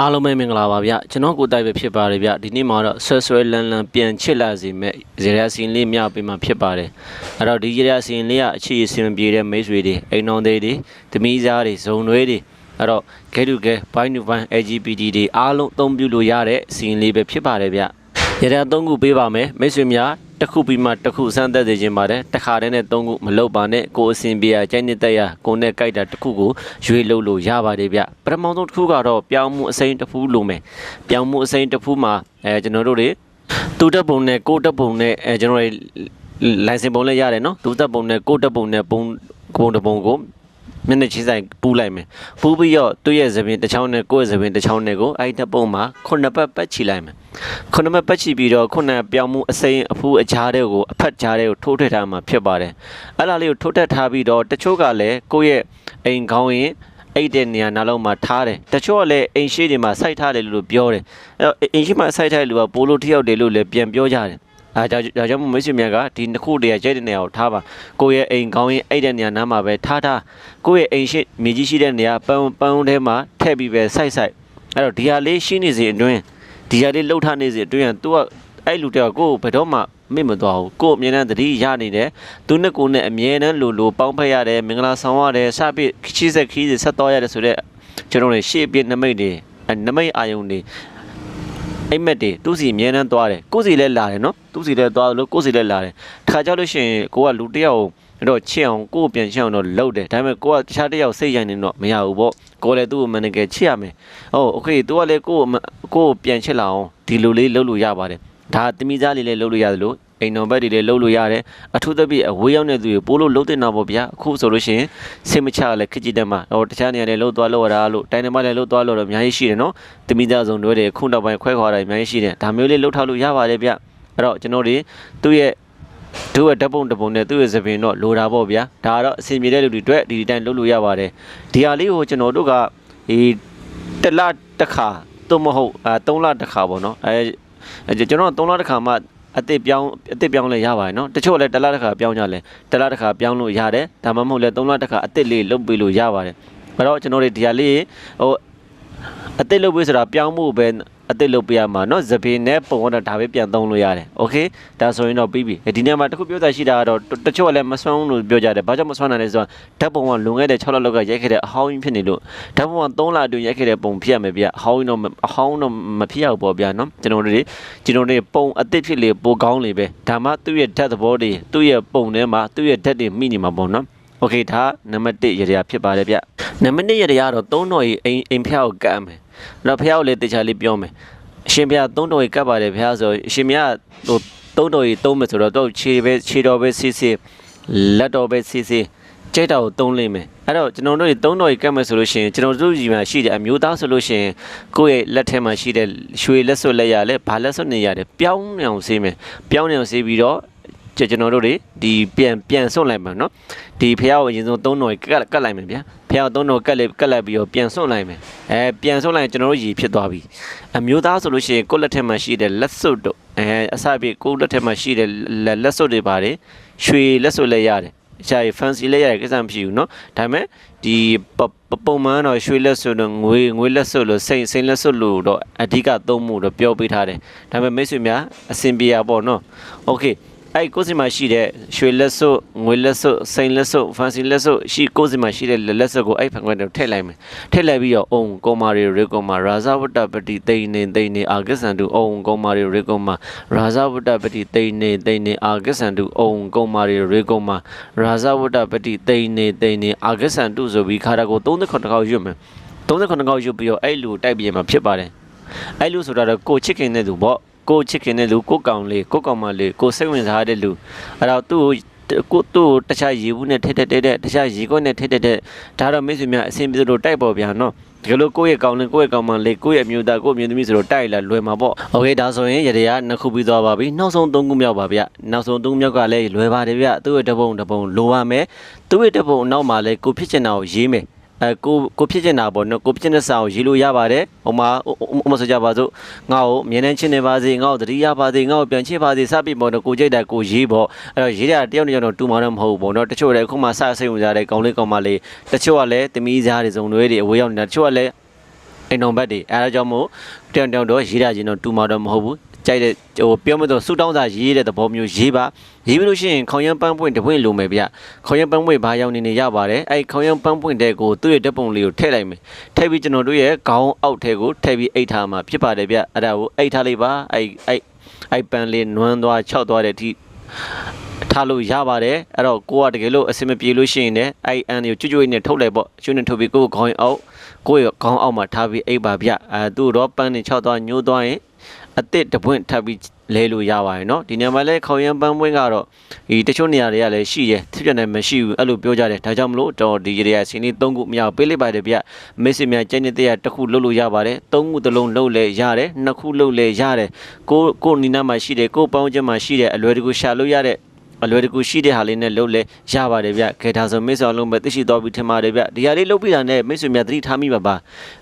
အားလုံးပဲမင်္ဂလာပါဗျကျွန်တော်ကိုယ်တိုင်ပဲဖြစ်ပါတယ်ဗျဒီနေ့မှာတော့ဆွဲဆွဲလန်းလန်းပြန်ချစ်လာစေမဲ့ဇေရစီလေးမြပေးမှာဖြစ်ပါတယ်အဲ့တော့ဒီဇေရစီလေးကအခြေအစင်မပြေတဲ့မိတ်ဆွေတွေအိမ်တော်သေးတွေသမီးသားတွေဇုံတွေတွေအဲ့တော့ခဲတူခဲဘိုင်းတူဘိုင်း LGBT တွေအားလုံးအသုံးပြုလို့ရတဲ့စီရင်လေးပဲဖြစ်ပါတယ်ဗျရတဲ့သုံးခုပေးပါမယ်မိတ်ဆွေများ တစ်ခုပြီးမှတစ်ခုစမ်းသက်စေခြင်းပါတယ်တစ်ခါတည်းနဲ့သုံးခုမလုပ်ပါနဲ့ကိုယ်အစဉ်ပြေရကျိုင်းနှစ်သက်ရကိုယ်နဲ့ကြိုက်တာတစ်ခုကိုရွေးလို့လို့ရပါတယ်ဗျပထမဆုံးတစ်ခုကတော့ပြောင်းမှုအစိမ်းတစ်ဖူးလိုမယ်ပြောင်းမှုအစိမ်းတစ်ဖူးမှာအဲကျွန်တော်တို့တွေတူတက်ပုံနဲ့ကိုတက်ပုံနဲ့အဲကျွန်တော်တို့လိုင်စင်ပုံလည်းရတယ်နော်တူတက်ပုံနဲ့ကိုတက်ပုံနဲ့ပုံပုံတစ်ပုံကို မျက်နှာချင်းဆိုင်ပူးလိုက်မယ်ပူးပြီးတော့သူ့ရဲ့သပင်တစ်ချောင်းနဲ့ကိုယ့်ရဲ့သပင်တစ်ချောင်းနဲ့ကိုအဲ့တစ်ပုံမှာခုနှစ်ပတ်ပတ်ချီလိုက်မယ်ခုနှစ်ပတ်ပတ်ချီပြီးတော့ခုနှစ်ပြောင်းမှုအစိမ်းအဖူးအချားတွေကိုအဖက်ချားတွေကိုထိုးထည့်ထားမှာဖြစ်ပါတယ်အဲ့ဒါလေးကိုထိုးထည့်ထားပြီးတော့တချို့ကလည်းကိုယ့်ရဲ့အိမ်ခေါင်းရင်အဲ့တဲ့နေရာနားလုံးမှာထားတယ်တချို့ကလည်းအိမ်ရှိတွေမှာစိုက်ထားတယ်လို့ပြောတယ်အဲ့တော့အိမ်ရှိမှာစိုက်ထားတဲ့လူကပိုးလို့ထျောက်တယ်လို့လည်းပြန်ပြောကြတယ် အဲဒါကြောင့်ဒါကြောင့်မို့မိတ်ဆွေများကဒီနှစ်ခုတည်းရဲ့ကျဲတဲ့နေရာကိုထားပါကိုယ့်ရဲ့အိမ်ခေါင်းရင်အဲ့တဲ့နေရာနားမှာပဲထားထားကိုယ့်ရဲ့အိမ်ရှိမြေကြီးရှိတဲ့နေရာပန်းပန်းထဲမှာထည့်ပြီးပဲစိုက်စိုက်အဲ့တော့ဒီဟာလေးရှိနေစေအတွင်းဒီဟာလေးလှုပ်ထားနေစေအတွင်းက तू ကအဲ့လူတယောက်ကိုယ်ဘယ်တော့မှမေ့မသွားဘူးကိုယ်အမြဲတမ်းသတိရနေတယ်သူနဲ့ကိုယ်နဲ့အမြဲတမ်းလိုလိုပေါင်းဖက်ရတယ်မင်္ဂလာဆောင်ရတယ်စပစ်ချီးဆက်ခီးဆက်တော်ရတယ်ဆိုတော့ကျွန်တော်တို့ရှေ့ပြနမိတ်တွေအဲနမိတ်အာယုံတွေ အိမ်မက်တွေသူ့စီအမြဲတမ်းသွားတယ်ကိုယ်စီလည်းလာတယ်နော်သူ့စီလည်းသွားလို့ကိုယ်စီလည်းလာတယ်တခါကြောက်လို့ရှိရင်ကိုကလူတယောက်အဲ့တော့ချစ်အောင်ကိုယ်ပြန်ချစ်အောင်တော့လုပ်တယ်ဒါပေမဲ့ကိုကတခြားတစ်ယောက်စိတ်ရိုင်းနေတော့မရဘူးပေါ့ကိုလည်းသူ့ကိုမန်နေကယ်ချစ်ရမယ်ဟုတ်โอเค तू ကလည်းကိုကိုကိုပြန်ချစ်လာအောင်ဒီလိုလေးလုပ်လို့ရပါတယ်ဒါတမိသားလေးလည်းလုပ်လို့ရတယ်လို့ အိမ်တော်ဘက်တွေလည်းလုပ်လို့ရတယ်အထူးသဖြင့်အဝေးရောက်နေသူတွေပိုးလို့လုံးတင်တော့ပေါ့ဗျာအခုဆိုလို့ရှိရင်စိတ်မချလည်းခက်ကြည့်တယ်မှာဟိုတခြားနေရာတွေလှုပ်သွားလို့ရတာလို့တိုင်းနယ်မှာလည်းလှုပ်သွားလို့တော့အများကြီးရှိတယ်နော်တမိသားစုံတွေတွေခုနောက်ပိုင်းခွဲခွာတာအများကြီးရှိတယ်ဒါမျိုးလေးလှုပ်ထားလို့ရပါတယ်ဗျအဲ့တော့ကျွန်တော်တွေသူ့ရဲ့တို့ရဲ့ဓာတ်ပုံတစ်ပုံနဲ့သူ့ရဲ့သပင်တော့လိုတာပေါ့ဗျာဒါကတော့အဆင်ပြေတဲ့လူတွေအတွက်ဒီတိုင်းလုပ်လို့ရပါတယ်ဒီဟာလေးကိုကျွန်တော်တို့ကဒီတစ်လတစ်ခါသို့မဟုတ်အဲ3လတစ်ခါပေါ့နော်အဲကျွန်တော်3လတစ်ခါမှ အစ်စ်ပြောင်းအစ်စ်ပြောင်းလဲရပါတယ်နော်တချို့လည်းတစ်လတစ်ခါပြောင်းကြလဲတစ်လတစ်ခါပြောင်းလို့ရတယ်ဒါမှမဟုတ်လဲ3လတစ်ခါအစ်စ်လေးလုပ်ပေးလို့ရပါတယ်အဲ့တော့ကျွန်တော်တို့ဒီဟာလေးဟိုအစ်စ်လုပ်ပေးဆိုတာပြောင်းမှုပဲ အစ်စ်လုပ်ပေးရမှာเนาะသပင်နဲ့ပုံတော့ဒါပဲပြန်သုံးလို့ရတယ်โอเคဒါဆိုရင်တော့ပြီးပြီဒီနေ့မှာတခုပြောတာရှိတာကတော့တချို့ကလည်းမဆွမ်းလို့ပြောကြတယ်ဘာကြောင့်မဆွမ်းနိုင်လဲဆိုတော့ဓာတ်ပုံကလွန်ခဲ့တဲ့6လလောက်ကရိုက်ခဲ့တဲ့အဟောင်းကြီးဖြစ်နေလို့ဓာတ်ပုံက3လအတွင်းရိုက်ခဲ့တဲ့ပုံဖြစ်ရမယ်ဗျအဟောင်းကြီးတော့အဟောင်းတော့မဖြစ်ရဘူးပေါ့ဗျာเนาะကျွန်တော်တို့တွေကျွန်တော်တို့ပုံအစ်စ်ဖြစ်လေပိုကောင်းလေပဲဒါမှသူ့ရဲ့ဓာတ်သဘောတွေသူ့ရဲ့ပုံထဲမှာသူ့ရဲ့ဓာတ်တွေမိနေမှာပေါ့เนาะ โอเคဒါနံပါတ်1ရရဖြစ်ပါတယ်ဗျနံပါတ်2ရရတော့3တော်ကြီးအိမ်အိမ်ဖျောက်ကိုကတ်မယ်တော့ဖျောက်လေးတေချာလေးပြောမယ်အရှင်ဘုရား3တော်ကြီးကတ်ပါတယ်ဘုရားဆိုအရှင်ဘုရားဟို3တော်ကြီးသုံးမယ်ဆိုတော့တော့ခြေပဲခြေတော်ပဲစီးစီးလက်တော်ပဲစီးစီးကျိတ်တော်ကိုသုံးလိမ့်မယ်အဲ့တော့ကျွန်တော်တို့3တော်ကြီးကတ်မယ်ဆိုလို့ရှိရင်ကျွန်တော်တို့ကြီးမှာရှိတဲ့အမျိုးသားဆိုလို့ရှိရင်ကိုယ့်ရဲ့လက်ထဲမှာရှိတဲ့ရွှေလက်စွပ်လက်ရလဲဘာလက်စွပ်နေရတယ်ပြောင်းနေအောင်ဆေးမယ်ပြောင်းနေအောင်ဆေးပြီးတော့ ကျွန်တော်တို့တွေဒီပြန်ပြန်စွန့်လိုက်မှာเนาะဒီဖះကိုအရင်ဆုံး၃တော်ကတ်ကတ်လိုက်မယ်ဗျာဖះကို၃တော်ကတ်လေးကတ်လိုက်ပြီးတော့ပြန်စွန့်လိုက်မယ်အဲပြန်စွန့်လိုက်ကျွန်တော်တို့ရည်ဖြစ်သွားပြီအမျိုးသားဆိုလို့ရှိရင်ကိုယ့်လက်ထက်မှာရှိတဲ့လက်စွပ်တို့အဲအစပြကိုယ့်လက်ထက်မှာရှိတဲ့လက်စွပ်တွေပါတယ်ရွှေလက်စွပ်လည်းရတယ်ရှား fancy လည်းရတယ်ကိစ္စမရှိဘူးเนาะဒါပေမဲ့ဒီပုံမှန်တော့ရွှေလက်စွပ်တို့ငွေငွေလက်စွပ်လို့စိန်စိန်လက်စွပ်လို့တော့အဓိကသုံးမှုတော့ပြောပေးထားတယ်ဒါပေမဲ့မိတ်ဆွေများအဆင်ပြေရပေါ့เนาะ okay အဲ့ကိုယ်စီမှာရှိတဲ့ရွှေလက်စွပ်ငွေလက်စွပ်စိန်လက်စွပ်ဖန်စီလက်စွပ်ရှိကိုယ်စီမှာရှိတဲ့လက်စွပ်ကိုအဲ့ဖန်ခွက်တွေထည့်လိုက်မယ်ထည့်လိုက်ပြီးတော့အုံကောမာရီရေကောမာရာဇဝတ္တပတိတိန်နေတိန်နေအာဂစ္ဆန်တုအုံကောမာရီရေကောမာရာဇဝတ္တပတိတိန်နေတိန်နေအာဂစ္ဆန်တုအုံကောမာရီရေကောမာရာဇဝတ္တပတိတိန်နေတိန်နေအာဂစ္ဆန်တုဆိုပြီးခါတာကို39ခေါက်ရွတ်မယ်39ခေါက်ရွတ်ပြီးတော့အဲ့လူတိုက်ပြေမှာဖြစ်ပါတယ်အဲ့လူဆိုတာတော့ကိုချစ်ခင်တဲ့သူပေါ့ ကိုချစ်ခင်တဲ့လူကိုကောင်လေးကိုကောင်မလေးကိုစိတ်ဝင်စားတဲ့လူအဲ့တော့သူ့ကိုသူ့တခြားရေဘူးနဲ့ထက်တက်တဲ့တခြားရေကွက်နဲ့ထက်တက်တဲ့ဒါတော့မိတ်ဆွေများအဆင်ပြေလို့တိုက်ပေါ်ပြန်နော်ဒီလိုကိုယ့်ရဲ့ကောင်းလင်ကိုယ့်ရဲ့ကောင်းမလေးကိုယ့်ရဲ့မျိုးသားကိုယ့်မျိုးသမီးဆိုတော့တိုက်လာလွယ်မှာပေါ့။ Okay ဒါဆိုရင်ရတရားနှစ်ခုပြီးသွားပါပြီ။နောက်ဆုံးသုံးခုမြောက်ပါဗျ။နောက်ဆုံးသုံးခုမြောက်ကလည်းလွယ်ပါတယ်ဗျ။သူ့ရဲ့တပုံတပုံလိုပါမယ်။သူ့ရဲ့တပုံနောက်မှာလည်းကိုဖြစ်ချင်တာကိုရေးမယ်။ အဲကိုကိုဖြစ်ချင်တာပေါ့နော်ကိုဖြစ်ချင်တဲ့စာကိုရေးလို့ရပါတယ်ဟိုမှာဥမဆိုကြပါစို့ငါ့ကိုမြင်နေချင်းနေပါစေငါ့ကိုတတိယပါစေငါ့ကိုပြန်ချစ်ပါစေစပြီပေါ့နော်ကိုကြိတ်တာကိုရေးပေါ့အဲ့တော့ရေးတာတယောက်တစ်ယောက်တော့တူမှတော့မဟုတ်ဘူးပေါ့နော်တချို့လည်းအခုမှစစိတ်ဝင်စားတဲ့ကောင်းလေးကောင်းမလေးတချို့ကလည်းတမီးစားတွေစုံတွေတွေအဝေးရောက်နေတာတချို့ကလည်းအိမ်တော်ဘက်တွေအဲဒါကြောင့်မို့တယောက်တယောက်တော့ရေးရခြင်းတော့တူမှာတော့မဟုတ်ဘူး ကြိုက်တဲ့ဟိုပြောမလို့ဆူတောင်းစာရေးတဲ့သဘောမျိုးရေးပါရေးပြီးလို့ရှိရင်ခေါင်းရမ်းပန်းပွင့်တစ်ပွင့်လိုမယ်ဗျခေါင်းရမ်းပန်းပွင့်ဘာရောက်နေနေရပါတယ်အဲ့ခေါင်းရမ်းပန်းပွင့်တဲ့ကိုသူ့ရဲ့ဓာတ်ပုံလေးကိုထည့်လိုက်မယ်ထည့်ပြီးကျွန်တော်တို့ရဲ့ခေါင်းအောက်ထဲကိုထည့်ပြီးအိတ်ထားမှာဖြစ်ပါတယ်ဗျအဲ့ဒါကိုအိတ်ထားလိုက်ပါအဲ့အဲ့အဲ့ပန်းလေးနွမ်းသွားခြောက်သွားတဲ့အထိထားလို့ရပါတယ်အဲ့တော့ကိုကတကယ်လို့အဆင်မပြေလို့ရှိရင်လည်းအဲ့အန်ကိုကျွတ်ကျွတ်နဲ့ထုတ်လိုက်ပေါ့ကျွတ်နဲ့ထုတ်ပြီးကိုကိုခေါင်းအောက်ကိုရဲ့ခေါင်းအောက်မှာထားပြီးအိပ်ပါဗျအဲသူ့တော့ပန်းနဲ့ခြောက်သွားညှိုးသွားရင် အစ်စ်တပွင့်ထပ်ပြီးလဲလို့ရပါတယ်เนาะဒီနေရာမှာလဲခေါင်းရမ်းပန်းပွင့်ကတော့ဒီတချို့နေရာတွေကလည်းရှိတယ်ဖြစ်ပြနေမရှိဘူးအဲ့လိုပြောကြတယ်ဒါကြောင့်မလို့တော့ဒီရေရဆင်းလေး၃ခုမရအောင်ပေးလိုက်ပါတယ်ဗျမိတ်ဆွေများကျင်းနေတဲ့တစ်ခုလုပ်လို့ရပါတယ်၃ခုတစ်လုံးလုပ်လဲရတယ်နှစ်ခုလုပ်လဲရတယ်ကိုကိုနီနာမှာရှိတယ်ကိုပေါင်းချက်မှာရှိတယ်အလွယ်တကူရှာလို့ရတဲ့ အလွယ်တကူရှိတဲ့ဟာလေးနဲ့လုပ်လဲရပါတယ်ဗျခဲဒါဆိုမိတ်ဆွေအောင်လုံးပဲသိရှိတော်ပြီထင်ပါတယ်ဗျဒီဟာလေးလုပ်ပြီးတာနဲ့မိတ်ဆွေများသတိထားမိပါပါ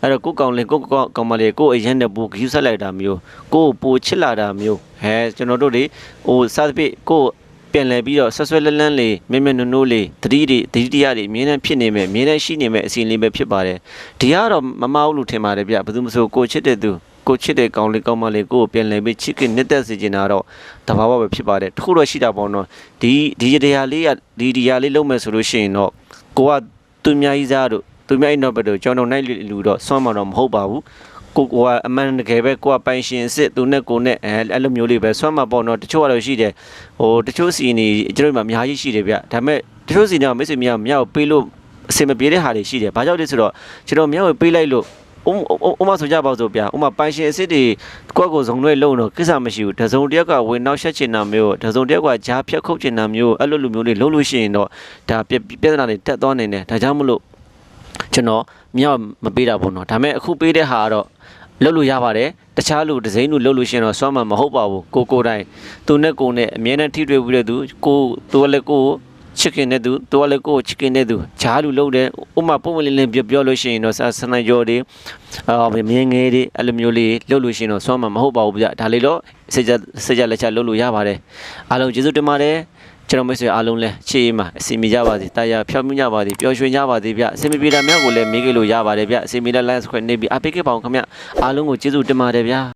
အဲ့တော့ကိုကောင်လင်ကိုကောင်ကောင်မလေးကိုအရင်နဲ့ပူဂယူဆက်လိုက်တာမျိုးကိုပူချစ်လာတာမျိုးဟဲကျွန်တော်တို့တွေဟိုစသဖြင့်ကိုပြန်လဲပြီးတော့ဆွဆွဲလန်းလန်းလေးမြဲမြဲနိုးနိုးလေးသတိတွေသတိတရားတွေအမြဲတမ်းဖြစ်နေမယ်အမြဲတမ်းရှိနေမယ်အစီအလေးပဲဖြစ်ပါတယ်ဒီကတော့မမဟုတ်လို့ထင်ပါတယ်ဗျဘယ်သူမှဆိုကိုချစ်တဲ့သူ ကိုချစ်တဲ့ကောင်လေးကောင်မလေးကိုကိုပြန်လဲပြီးချစ်ခင်နှစ်သက်စေချင်တာတော့တဘာဝပဲဖြစ်ပါတယ်တခုတော့ရှိတာပေါ့နော်ဒီဒီတရားလေးကဒီတရားလေးလုံးမယ်ဆိုလို့ရှိရင်တော့ကိုကသူများကြီးစားတို့သူများကြီးတော့ဘယ်လိုကျွန်တော်နိုင်လူတော့ဆွမ်းမှာတော့မဟုတ်ပါဘူးကိုကအမှန်တကယ်ပဲကိုကပိုင်ရှင်စစ်သူနဲ့ကိုနဲ့အဲအဲ့လိုမျိုးလေးပဲဆွမ်းမှာပေါ့နော်တချို့ကတော့ရှိတယ်ဟိုတချို့စီနေကျွန်တော်တို့မှာအများကြီးရှိတယ်ဗျဒါပေမဲ့တချို့စီနေမိတ်ဆွေများမြောက်ပေးလို့အစင်မပြေတဲ့ဟာတွေရှိတယ်ဘာကြောင့်လဲဆိုတော့ကျွန်တော်မြောက်ပေးလိုက်လို့ ဥဥဥမဆိုကြပါစို့ဗျာဥမပိုင်ရှင်အစ်စ်တွေကိုယ့်ကိုယ်စုံလွဲလုံးတော့ကိစ္စမရှိဘူးတစုံတစ်ယောက်ကဝင်နောက်ရှက်ချင်တာမျိုးတစုံတစ်ယောက်ကဂျားဖြတ်ခုတ်ချင်တာမျိုးအဲ့လိုလိုမျိုးတွေလုံးလို့ရှိရင်တော့ဒါပြပြဿနာတွေတက်သွားနေတယ်ဒါကြောင့်မလို့ကျွန်တော်မြောက်မပေးတာပေါ့နော်ဒါပေမဲ့အခုပေးတဲ့ဟာကတော့လုပ်လို့ရပါတယ်တခြားလူဒီဇိုင်းလူလုပ်လို့ရှိရင်တော့စွမ်းမှာမဟုတ်ပါဘူးကိုကိုတိုင်းသူနဲ့ကိုနဲ့အမြဲတမ်းထိတွေ့ပြီးတဲ့သူကိုသူကလည်းကိုကို ချစ်ခင်တဲ့သူသူကလည်းကိုချစ်ခင်တဲ့သူဂျားလူလုပ်တယ်ဥမာပုံမလင်းလင်းပြောပြောလို့ရှိရင်တော့ဆာစနကြောတွေအာမြင်းငယ်တွေအဲ့လိုမျိုးလေးလုပ်လို့ရှိရင်တော့စွမ်းမှာမဟုတ်ပါဘူးဗျဒါလေးတော့စကြစကြလက်ချလုပ်လို့ရပါတယ်အားလုံးကျေးဇူးတင်ပါတယ်ကျွန်တော်မိတ်ဆွေအားလုံးလည်းချေးမှာအစီမီကြပါစေတာယာဖြောင်းမြကြပါစေပျော်ရွှင်ကြပါစေဗျအစီမီပြေတာများကိုလည်းမေးကြလို့ရပါတယ်ဗျအစီမီလက် line ခွဲနေပြီးအပိတ်ကပောင်ခင်ဗျအားလုံးကိုကျေးဇူးတင်ပါတယ်ဗျ